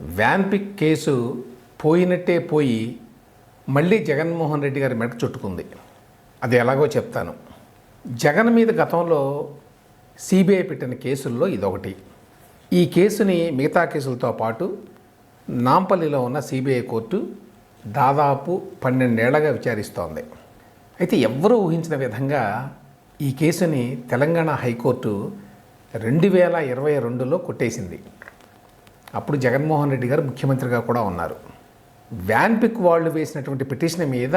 VANPIC case పోయినట్టే పోయి మళ్ళీ జగన్మోహన్ రెడ్డి గారి మెడ చుట్టుకుంది. అది ఎలాగో చెప్తాను. జగన్ మీద గతంలో సిబిఐ పెట్టిన కేసుల్లో ఇదొకటి. ఈ కేసుని మిగతా కేసులతో పాటు నాంపల్లిలో ఉన్న సిబిఐ కోర్టు దాదాపు పన్నెండేళ్ళగా విచారిస్తోంది. అయితే ఎవ్వరూ ఊహించిన విధంగా ఈ కేసుని తెలంగాణ హైకోర్టు రెండు వేల ఇరవై రెండులో కొట్టేసింది. అప్పుడు జగన్మోహన్ రెడ్డి గారు ముఖ్యమంత్రిగా కూడా ఉన్నారు. వ్యాన్పిక్ వాళ్ళు వేసినటువంటి పిటిషన్ మీద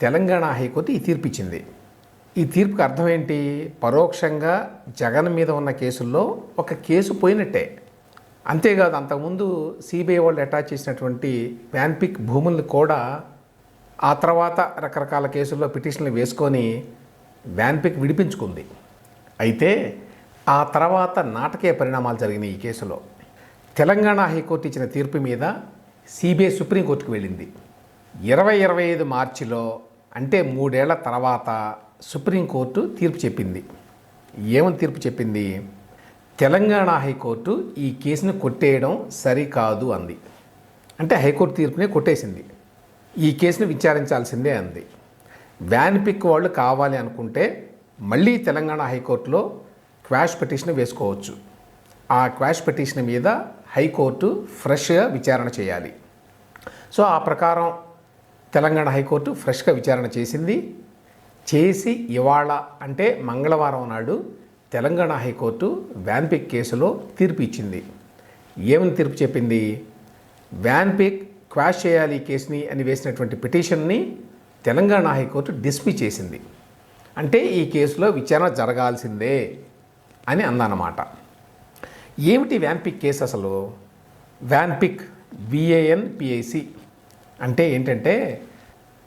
తెలంగాణ హైకోర్టు ఈ తీర్పు ఇచ్చింది ఈ తీర్పుకి అర్థం ఏంటి? పరోక్షంగా జగన్ మీద ఉన్న కేసుల్లో ఒక కేసు పోయినట్టే. అంతేకాదు అంతకుముందు సిబిఐ వాళ్ళు అటాచ్ చేసినటువంటి వ్యాన్పిక్ భూములను కూడా ఆ తర్వాత రకరకాల కేసుల్లో పిటిషన్లు వేసుకొని వ్యాన్పిక్ విడిపించుకుంది. అయితే ఆ తర్వాత నాటకీయ పరిణామాలు జరిగినాయి ఈ కేసులో. తెలంగాణ హైకోర్టు ఇచ్చిన తీర్పు మీద సిబిఐ సుప్రీంకోర్టుకు వెళ్ళింది. ఇరవై ఇరవై ఐదు మార్చిలో అంటే మూడేళ్ళ తర్వాత సుప్రీంకోర్టు తీర్పు చెప్పింది. ఏమని తీర్పు చెప్పింది? తెలంగాణ హైకోర్టు ఈ కేసును కొట్టేయడం సరికాదు అంది. అంటే హైకోర్టు తీర్పునే కొట్టేసింది. ఈ కేసును విచారించాల్సిందే అంది. వ్యాన్ పిక్ వాళ్ళు కావాలి అనుకుంటే మళ్ళీ తెలంగాణ హైకోర్టులో క్వాష్ పిటిషన్ వేసుకోవచ్చు. ఆ క్వాష్ పిటిషన్ మీద హైకోర్టు ఫ్రెష్గా విచారణ చేయాలి. సో ఆ ప్రకారం తెలంగాణ హైకోర్టు ఫ్రెష్గా విచారణ చేసింది. చేసి ఇవాళ అంటే మంగళవారం నాడు తెలంగాణ హైకోర్టు వ్యాన్పిక్ కేసులో తీర్పు ఇచ్చింది. ఏమని తీర్పు చెప్పింది? వ్యాన్పిక్ క్వాష్ చేయాలి ఈ కేసుని అని వేసినటువంటి పిటిషన్ని తెలంగాణ హైకోర్టు డిస్మిస్ చేసింది. అంటే ఈ కేసులో విచారణ జరగాల్సిందే అని అందన్నమాట ఏమిటి వ్యాన్పిక్ కేసు అసలు? వ్యాన్పిక్ విఏఎన్పిఐసి అంటే ఏంటంటే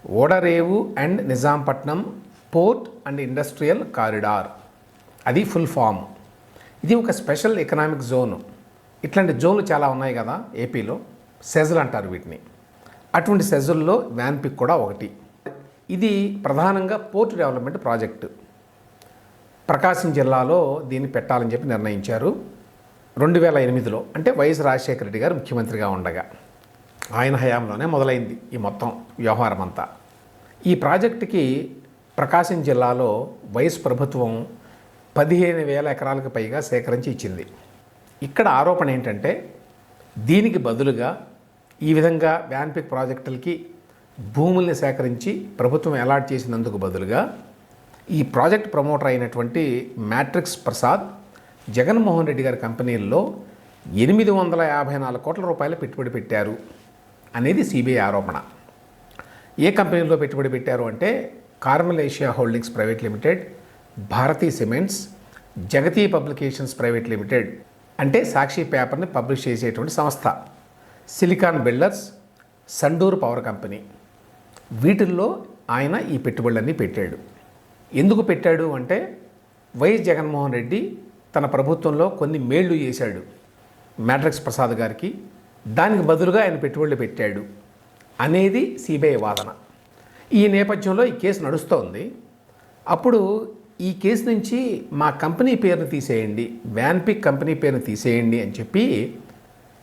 ఓడరేవు and Nizampatnam port and industrial corridor. అది ఫుల్ ఫామ్. ఇది ఒక స్పెషల్ ఎకనామిక్ జోను. ఇట్లాంటి జోన్లు చాలా ఉన్నాయి కదా ఏపీలో. సెజల్ అంటారు వీటిని. అటువంటి సెజల్లో వ్యాన్పిక్ కూడా ఒకటి. ఇది ప్రధానంగా పోర్ట్ డెవలప్మెంట్ ప్రాజెక్టు. ప్రకాశం జిల్లాలో దీన్ని పెట్టాలని చెప్పి నిర్ణయించారు. రెండు వేల ఎనిమిదిలో అంటే వైఎస్ రాజశేఖర రెడ్డి గారు ముఖ్యమంత్రిగా ఉండగా ఆయన హయాంలోనే మొదలైంది ఈ మొత్తం వ్యవహారం అంతా ఈ ప్రాజెక్టుకి ప్రకాశం జిల్లాలో వైఎస్ ప్రభుత్వం పదిహేను వేల ఎకరాలకు పైగా సేకరించి ఇచ్చింది. ఇక్కడ ఆరోపణ ఏంటంటే దీనికి బదులుగా ఈ విధంగా వ్యాన్పిక్ ప్రాజెక్టులకి భూముల్ని సేకరించి ప్రభుత్వం అలాట్ చేసినందుకు బదులుగా ఈ ప్రాజెక్ట్ ప్రమోటర్ అయినటువంటి మ్యాట్రిక్స్ ప్రసాద్ జగన్మోహన్ రెడ్డి గారి కంపెనీల్లో ఎనిమిది వందల యాభై నాలుగు కోట్ల రూపాయల పెట్టుబడి పెట్టారు అనేది సిబిఐ ఆరోపణ. ఏ కంపెనీలో పెట్టుబడి పెట్టారు అంటే Carmel Asia Holdings Private Limited Bharathi Cements Jagati Publications Private Limited అంటే సాక్షి పేపర్ని పబ్లిష్ చేసేటువంటి సంస్థ. Silicon Builders Sandur Power Company. వీటిల్లో ఆయన ఈ పెట్టుబడులన్నీ పెట్టాడు. ఎందుకు పెట్టాడు అంటే వైఎస్ జగన్మోహన్ రెడ్డి తన ప్రభుత్వంలో కొన్ని మేళ్ళు చేశాడు. మ్యాట్రిక్స్ ప్రసాద్ గారికి దానికి బదులుగా ఆయన పెట్టుబడులు పెట్టాడు అనేది సిబిఐ వాదన. ఈ నేపథ్యంలో ఈ కేసు నడుస్తోంది. అప్పుడు ఈ కేసు నుంచి మా కంపెనీ పేరును తీసేయండి వ్యాన్పిక్ కంపెనీ పేరును తీసేయండి అని చెప్పి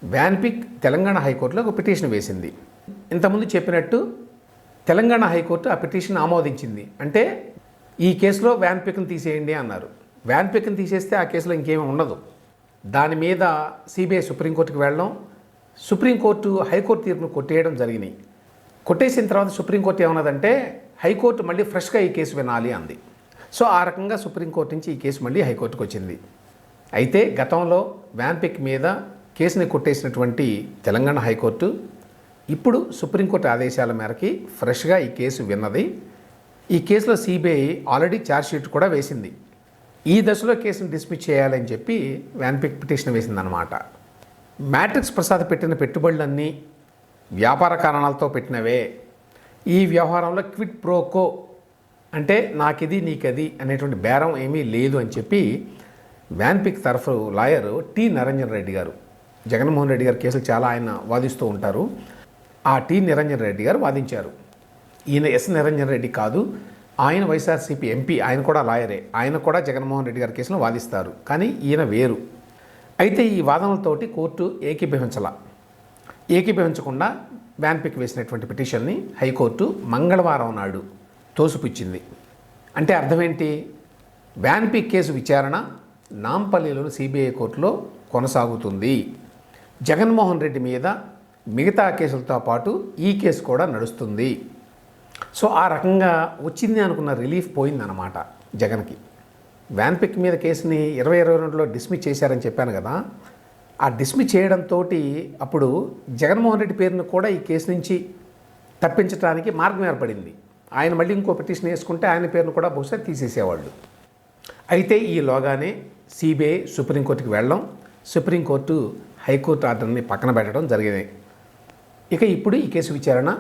వ్యాన్పిక్ తెలంగాణ హైకోర్టులో ఒక పిటిషన్ వేసింది. ఇంతకుముందు చెప్పినట్టు తెలంగాణ హైకోర్టు ఆ పిటిషన్ ఆమోదించింది. అంటే ఈ కేసులో వ్యాన్పిక్ను తీసేయండి అన్నారు. వ్యాన్ పిక్ని తీసేస్తే ఆ కేసులో ఇంకేమీ ఉండదు. దాని మీద సిబిఐ సుప్రీంకోర్టుకు వెళ్ళడం సుప్రీంకోర్టు హైకోర్టు తీర్పును కొట్టేయడం జరిగినాయి. కొట్టేసిన తర్వాత సుప్రీంకోర్టు ఏమన్నదంటే హైకోర్టు మళ్ళీ ఫ్రెష్గా ఈ కేసు వినాలి అంది. సో ఆ రకంగా సుప్రీంకోర్టు నుంచి ఈ కేసు మళ్ళీ హైకోర్టుకు వచ్చింది. అయితే గతంలో వ్యాన్పిక్ మీద కేసుని కొట్టేసినటువంటి తెలంగాణ హైకోర్టు ఇప్పుడు సుప్రీంకోర్టు ఆదేశాల మేరకి ఫ్రెష్గా ఈ కేసు విన్నది. ఈ కేసులో సిబిఐ ఆల్రెడీ ఛార్జ్షీట్ కూడా వేసింది. ఈ దశలో కేసును డిస్మిస్ చేయాలని చెప్పి వ్యాన్పిక్ పిటిషన్ వేసిందనమాట మ్యాట్రిక్స్ ప్రసాద్ పెట్టిన పెట్టుబడులన్నీ వ్యాపార కారణాలతో పెట్టినవే. ఈ వ్యవహారంలో క్విట్ ప్రోకో అంటే నాకిది నీకది అనేటువంటి బేరం ఏమీ లేదు అని చెప్పి వ్యాన్పిక్ తరఫు లాయర్ టి నిరంజన్ రెడ్డి గారు జగన్మోహన్ రెడ్డి గారి కేసులు చాలా ఆయన వాదిస్తూ ఉంటారు. ఆ టి నిరంజన్ రెడ్డి గారు వాదించారు. ఈయన ఎస్ నిరంజన్ రెడ్డి కాదు. ఆయన వైఎస్ఆర్సీపీ ఎంపీ ఆయన కూడా లాయరే. ఆయన కూడా జగన్మోహన్ రెడ్డి గారి కేసును వాదిస్తారు. కానీ ఈయన వేరు. అయితే ఈ వాదనలతోటి కోర్టు ఏకీభవించాల. ఏకీభవించకుండా వ్యాన్ పిక్ వేసినటువంటి పిటిషన్ని హైకోర్టు మంగళవారం నాడు తోసిపుచ్చింది. అంటే అర్థమేంటి? వ్యాన్ పిక్ కేసు విచారణ నాంపల్లిలోని సిబిఐ కోర్టులో కొనసాగుతుంది. జగన్మోహన్ రెడ్డి మీద మిగతా కేసులతో పాటు ఈ కేసు కూడా నడుస్తుంది. సో ఆ రకంగా వచ్చింది అనుకున్న రిలీఫ్ పోయిందన్నమాట జగన్కి. వ్యాన్ పిక్ మీద కేసుని ఇరవై ఇరవై రెండులో డిస్మిస్ చేశారని చెప్పాను కదా ఆ డిస్మిస్ చేయడంతో అప్పుడు జగన్మోహన్ రెడ్డి పేరును కూడా ఈ కేసు నుంచి తప్పించడానికి మార్గం ఏర్పడింది. ఆయన మళ్ళీ ఇంకో పిటిషన్ వేసుకుంటే ఆయన పేరును కూడా బహుశా తీసేసేవాళ్ళు. అయితే ఈలోగానే సిబిఐ సుప్రీంకోర్టుకి వెళ్ళడం సుప్రీంకోర్టు హైకోర్టు ఆర్డర్ని పక్కన పెట్టడం జరిగింది. ఇక ఇప్పుడు ఈ కేసు విచారణ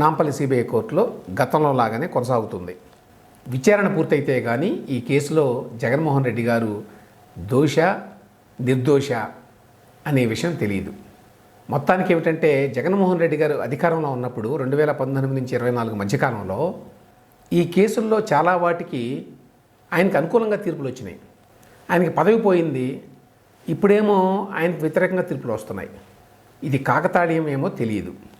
నాంపల్లి సిబిఐ కోర్టులో గతంలో లాగానే కొనసాగుతుంది. విచారణ పూర్తయితే కానీ ఈ కేసులో జగన్మోహన్ రెడ్డి గారు దోష నిర్దోష అనే విషయం తెలియదు. మొత్తానికి ఏమిటంటే జగన్మోహన్ రెడ్డి గారు అధికారంలో ఉన్నప్పుడు రెండు వేల పంతొమ్మిది నుంచి ఇరవై నాలుగు మధ్యకాలంలో ఈ కేసుల్లో చాలా వాటికి ఆయనకు అనుకూలంగా తీర్పులు వచ్చినాయి. ఆయనకి పదవి పోయింది. ఇప్పుడేమో ఆయనకు వ్యతిరేకంగా తీర్పులు వస్తున్నాయి. ఇది కాకతాళీయం ఏమో తెలియదు.